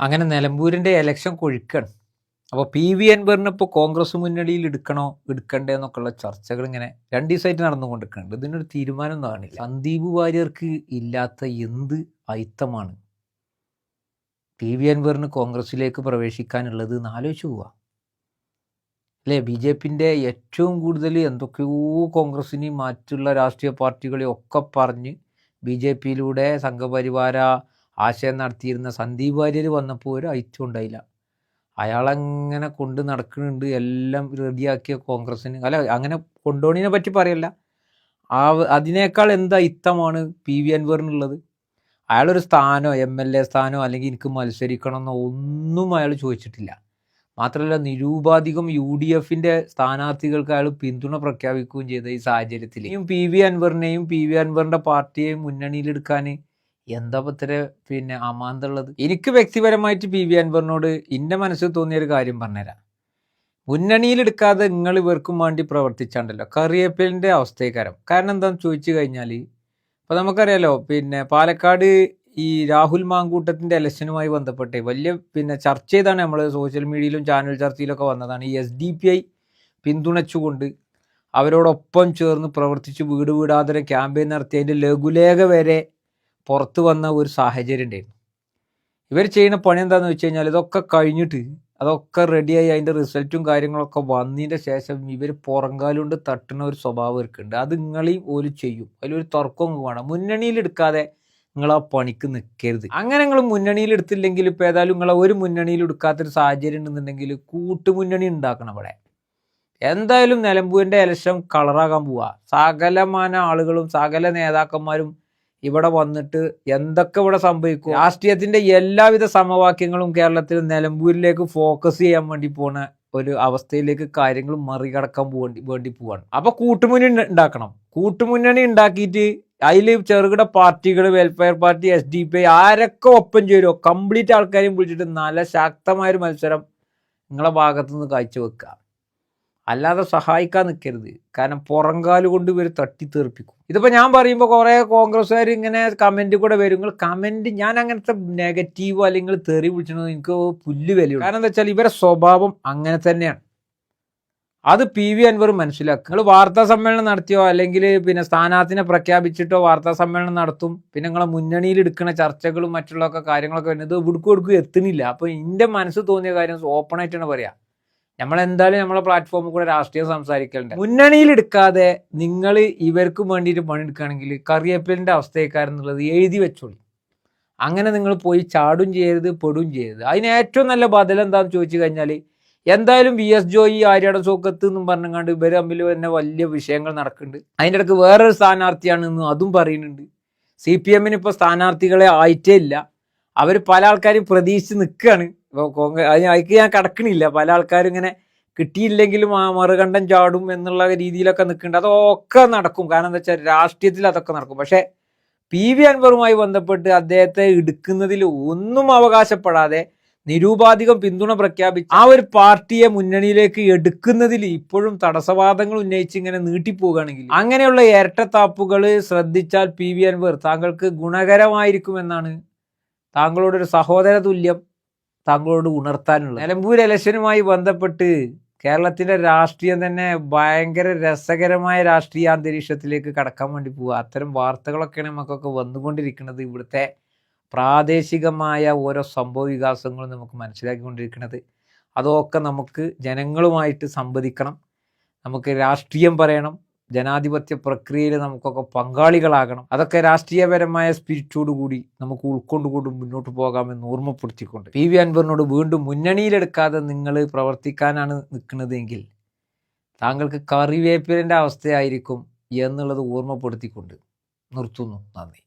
അങ്ങനെ നിലമ്പൂരിന്റെ ഇലക്ഷൻ കൊഴിക്കണം. അപ്പോൾ P V അൻവറിനെ ഇപ്പോൾ കോൺഗ്രസ് മുന്നണിയിൽ എടുക്കണോ എടുക്കണ്ടേ എന്നൊക്കെയുള്ള ചർച്ചകൾ ഇങ്ങനെ രണ്ട് ദിവസമായിട്ട് നടന്നുകൊണ്ടിരിക്കുന്നുണ്ട്. ഇതിനൊരു തീരുമാനം കാണില്ല സന്ദീപ് വാര്യർക്ക് ഇല്ലാത്ത എന്ത് അയിത്തമാണ് പി വി അൻവറിന് കോൺഗ്രസിലേക്ക് പ്രവേശിക്കാനുള്ളത് എന്ന് ആലോചിച്ച് പോവാ. അല്ലേ? ബി ജെ പിന്റെ ഏറ്റവും കൂടുതൽ എന്തൊക്കെയോ കോൺഗ്രസ്സിനെയും മറ്റുള്ള രാഷ്ട്രീയ പാർട്ടികളെയും ഒക്കെ പറഞ്ഞ് ബി ജെ പിയിലൂടെ സംഘപരിവാര ആശയം നടത്തിയിരുന്ന സന്ദീപ് വാര്യർ വന്നപ്പോൾ ഒരു ഐറ്റം ഉണ്ടായില്ല. അയാളങ്ങനെ കൊണ്ട് നടക്കുന്നുണ്ട് എല്ലാം റെഡിയാക്കിയ കോൺഗ്രസ്സിന് അല്ല അങ്ങനെ കൊണ്ടോണിനെ പറ്റി പറയല്ല. ആ അതിനേക്കാൾ എന്താ ഇത്തമാണ് പി വി അൻവറിനുള്ളത്? അയാളൊരു സ്ഥാനോ എം എൽ എ സ്ഥാനോ അല്ലെങ്കിൽ എനിക്ക് മത്സരിക്കണമെന്നോ ഒന്നും അയാൾ ചോദിച്ചിട്ടില്ല. മാത്രമല്ല നിരൂപാധികം യു ഡി എഫിന്റെ സ്ഥാനാർത്ഥികൾക്ക് അയാൾ പിന്തുണ പ്രഖ്യാപിക്കുകയും ചെയ്ത ഈ സാഹചര്യത്തിൽ പി വി അൻവറിനെയും പി വി അൻവറിന്റെ പാർട്ടിയെയും മുന്നണിയിലെടുക്കാൻ എന്താ പത്ര പിന്നെ അമാന്തുള്ളത് എനിക്ക് വ്യക്തിപരമായിട്ട് പി വി അൻവറിനോട് എന്റെ മനസ്സിൽ തോന്നിയ ഒരു കാര്യം പറഞ്ഞുതരാം. മുന്നണിയിലെടുക്കാതെ നിങ്ങൾ ഇവർക്കും വേണ്ടി പ്രവർത്തിച്ചാണ്ടല്ലോ. കറിയേപ്പലിന്റെ അവസ്ഥക്കാരം കാരണം എന്താണെന്ന് ചോദിച്ചു കഴിഞ്ഞാൽ ഇപ്പോൾ നമുക്കറിയാലോ പിന്നെ പാലക്കാട് ഈ രാഹുൽ മാങ്കൂട്ടത്തിന്റെ ഇലക്ഷനുമായി ബന്ധപ്പെട്ട് വലിയ പിന്നെ ചർച്ച ചെയ്താണ് നമ്മൾ സോഷ്യൽ മീഡിയയിലും ചാനൽ ചർച്ചയിലൊക്കെ വന്നതാണ് ഈ എസ് ഡി പി ഐ പിന്തുണച്ചുകൊണ്ട് അവരോടൊപ്പം ചേർന്ന് പ്രവർത്തിച്ച് വീട് വീടാതര ക്യാമ്പയിൻ നടത്തി അതിന്റെ ലഘുലേഖ വരെ പുറത്തു വന്ന ഒരു സാഹചര്യം ഉണ്ടായിരുന്നു. ഇവർ ചെയ്യുന്ന പണി എന്താണെന്ന് വെച്ച് കഴിഞ്ഞാൽ ഇതൊക്കെ കഴിഞ്ഞിട്ട് അതൊക്കെ റെഡിയായി അതിന്റെ റിസൾട്ടും കാര്യങ്ങളൊക്കെ വന്നതിന്റെ ശേഷം ഇവർ പുറങ്കാലുകൊണ്ട് തട്ടുന്ന ഒരു സ്വഭാവം ഇവർക്കുണ്ട്. അത് നിങ്ങളെയും ഒരു ചെയ്യും. അതിലൊരു തർക്കം വേണം. മുന്നണിയിലെടുക്കാതെ നിങ്ങൾ ആ പണിക്ക് നിൽക്കരുത് അങ്ങനെ നിങ്ങൾ മുന്നണിയിൽ എടുത്തില്ലെങ്കിൽ ഇപ്പോൾ ഏതായാലും നിങ്ങളെ ഒരു മുന്നണിയിൽ എടുക്കാത്തൊരു സാഹചര്യം ഉണ്ടെന്നുണ്ടെങ്കിൽ കൂട്ടുമുന്നണി ഉണ്ടാക്കണം അവിടെ എന്തായാലും നിലമ്പൂരിന്റെ ഇലക്ഷൻ കളറാകാൻ പോവുക സകലമാന ആളുകളും സകല നേതാക്കന്മാരും ഇവിടെ വന്നിട്ട് എന്തൊക്കെ ഇവിടെ സംഭവിക്കും? രാഷ്ട്രീയത്തിന്റെ എല്ലാവിധ സമവാക്യങ്ങളും കേരളത്തിൽ നിലമ്പൂരിലേക്ക് ഫോക്കസ് ചെയ്യാൻ വേണ്ടി പോണ ഒരു അവസ്ഥയിലേക്ക് കാര്യങ്ങൾ മറികടക്കാൻ പോകേണ്ടി വേണ്ടി പോവാണ്. അപ്പൊ കൂട്ടുമുന്നണി ഉണ്ടാക്കണം കൂട്ടുമുന്നണി ഉണ്ടാക്കിയിട്ട് അതിൽ ചെറുകിട പാർട്ടികൾ welfare party S D P ആരൊക്കെ ഒപ്പം ചേരുമോ കംപ്ലീറ്റ് ആൾക്കാരെയും വിളിച്ചിട്ട് നല്ല ശക്തമായൊരു മത്സരം നിങ്ങളെ ഭാഗത്തുനിന്ന് കാഴ്ചവെക്കുക അല്ലാതെ സഹായിക്കാൻ നിൽക്കരുത് കാരണം പുറങ്കാൽ കൊണ്ട് ഇവർ തട്ടിത്തെറിപ്പിക്കും. ഇതിപ്പോൾ ഞാൻ പറയുമ്പോൾ കുറേ കോൺഗ്രസ്സുകാർ ഇങ്ങനെ കമന്റ് കൂടെ വരും. കമന്റ് ഞാൻ അങ്ങനത്തെ നെഗറ്റീവ് അല്ലെങ്കിൽ തെറി വിളിച്ചത് എനിക്ക് പുല്ല് വിലയുള്ളൂ. കാരണം എന്താ വെച്ചാൽ ഇവരുടെ സ്വഭാവം അങ്ങനെ തന്നെയാണ്. അത് പി വി അൻവർ മനസ്സിലാക്കുക നിങ്ങൾ വാർത്താ സമ്മേളനം നടത്തിയോ? അല്ലെങ്കിൽ പിന്നെ സ്ഥാനാർത്ഥിനെ പ്രഖ്യാപിച്ചിട്ടോ വാർത്താ സമ്മേളനം നടത്തും. പിന്നെ നിങ്ങളെ മുന്നണിയിൽ എടുക്കുന്ന ചർച്ചകളും മറ്റുള്ളൊക്കെ കാര്യങ്ങളൊക്കെ വരുന്നത് ഇവിടുക്കും എടുക്കും എത്തുന്നില്ല. അപ്പോൾ എന്റെ മനസ്സ് തോന്നിയ കാര്യം ഓപ്പണായിട്ടാണ് പറയുക പറയാം. നമ്മൾ എന്തായാലും നമ്മളെ പ്ലാറ്റ്ഫോമിൽ കൂടെ രാഷ്ട്രീയം സംസാരിക്കലുണ്ട്. മുന്നണിയിൽ എടുക്കാതെ നിങ്ങൾ ഇവർക്കും വേണ്ടിയിട്ട് പണിയെടുക്കുകയാണെങ്കിൽ കറിയപ്പലിന്റെ അവസ്ഥയേക്കാരെന്നുള്ളത് എഴുതി വെച്ചോളൂ. അങ്ങനെ നിങ്ങൾ പോയി ചാടും ചെയ്യരുത് പെടും ചെയ്യരുത്. അതിന് ഏറ്റവും നല്ല ബദൽ എന്താണെന്ന് ചോദിച്ചു കഴിഞ്ഞാൽ എന്തായാലും വി എസ് ജോയി ആര്യാടം സോക്കത്ത് എന്നും പറഞ്ഞുകൊണ്ട് ഇവർ തമ്മിൽ തന്നെ വലിയ വിഷയങ്ങൾ നടക്കുന്നുണ്ട്. അതിന്റെ ഇടയ്ക്ക് വേറൊരു സ്ഥാനാർത്ഥിയാണെന്ന് അതും പറയുന്നുണ്ട്. സി പി എമ്മിന് ഇപ്പോൾ സ്ഥാനാർത്ഥികളെ ആയിട്ടേ ഇല്ല. അവർ പല ആൾക്കാരും പ്രതീക്ഷിച്ച് നിൽക്കുകയാണ്. ഇപ്പോൾ കോൺഗ്രസ് അതിക്ക് ഞാൻ കടക്കണില്ല. പല ആൾക്കാരും ഇങ്ങനെ കിട്ടിയില്ലെങ്കിലും ആ മറുകണ്ഠം ചാടും എന്നുള്ള രീതിയിലൊക്കെ നിൽക്കുന്നുണ്ട് അതൊക്കെ നടക്കും. കാരണം എന്താ വെച്ചാൽ രാഷ്ട്രീയത്തിൽ അതൊക്കെ നടക്കും. പക്ഷേ പി വി അൻവറുമായി ബന്ധപ്പെട്ട് അദ്ദേഹത്തെ എടുക്കുന്നതിൽ ഒന്നും അവകാശപ്പെടാതെ നിരൂപാധികം പിന്തുണ പ്രഖ്യാപിച്ച് ആ ഒരു പാർട്ടിയെ മുന്നണിയിലേക്ക് എടുക്കുന്നതിൽ ഇപ്പോഴും തടസ്സവാദങ്ങൾ ഉന്നയിച്ച് ഇങ്ങനെ നീട്ടിപ്പോവുകയാണെങ്കിൽ അങ്ങനെയുള്ള ഇരട്ടത്താപ്പുകൾ ശ്രദ്ധിച്ചാൽ പി വി അൻവർ താങ്കൾക്ക് ഗുണകരമായിരിക്കുമെന്നാണ് താങ്കളോട് ഒരു സഹോദര തുല്യം താങ്കളോട് ഉണർത്താനുള്ളത്? നിലമ്പൂർ ഇലക്ഷനുമായി ബന്ധപ്പെട്ട് കേരളത്തിന്റെ രാഷ്ട്രീയം തന്നെ ഭയങ്കര രസകരമായ രാഷ്ട്രീയ അന്തരീക്ഷത്തിലേക്ക് കടക്കാൻ വേണ്ടി പോവുക. അത്തരം വാർത്തകളൊക്കെയാണ് നമുക്കൊക്കെ വന്നുകൊണ്ടിരിക്കുന്നത്. ഇവിടുത്തെ പ്രാദേശികമായ ഓരോ സംഭവ വികാസങ്ങളും നമുക്ക് മനസ്സിലാക്കിക്കൊണ്ടിരിക്കുന്നത്. അതൊക്കെ നമുക്ക് ജനങ്ങളുമായിട്ട് സംവദിക്കണം. നമുക്ക് രാഷ്ട്രീയം പറയണം. ജനാധിപത്യ പ്രക്രിയയിൽ നമുക്കൊക്കെ പങ്കാളികളാകണം. അതൊക്കെ രാഷ്ട്രീയപരമായ സ്പിരിറ്റോടു കൂടി നമുക്ക് ഉൾക്കൊണ്ടുകൊണ്ട് മുന്നോട്ട് പോകാമെന്ന് ഓർമ്മപ്പെടുത്തിക്കൊണ്ട്. പി വി അൻവറിനോട് വീണ്ടും മുന്നണിയിലെടുക്കാതെ നിങ്ങൾ പ്രവർത്തിക്കാനാണ് നിൽക്കുന്നതെങ്കിൽ താങ്കൾക്ക് കറിവേപ്പിലിന്റെ അവസ്ഥയായിരിക്കും എന്നുള്ളത് ഓർമ്മപ്പെടുത്തിക്കൊണ്ട് നിർത്തുന്നു. നന്ദി.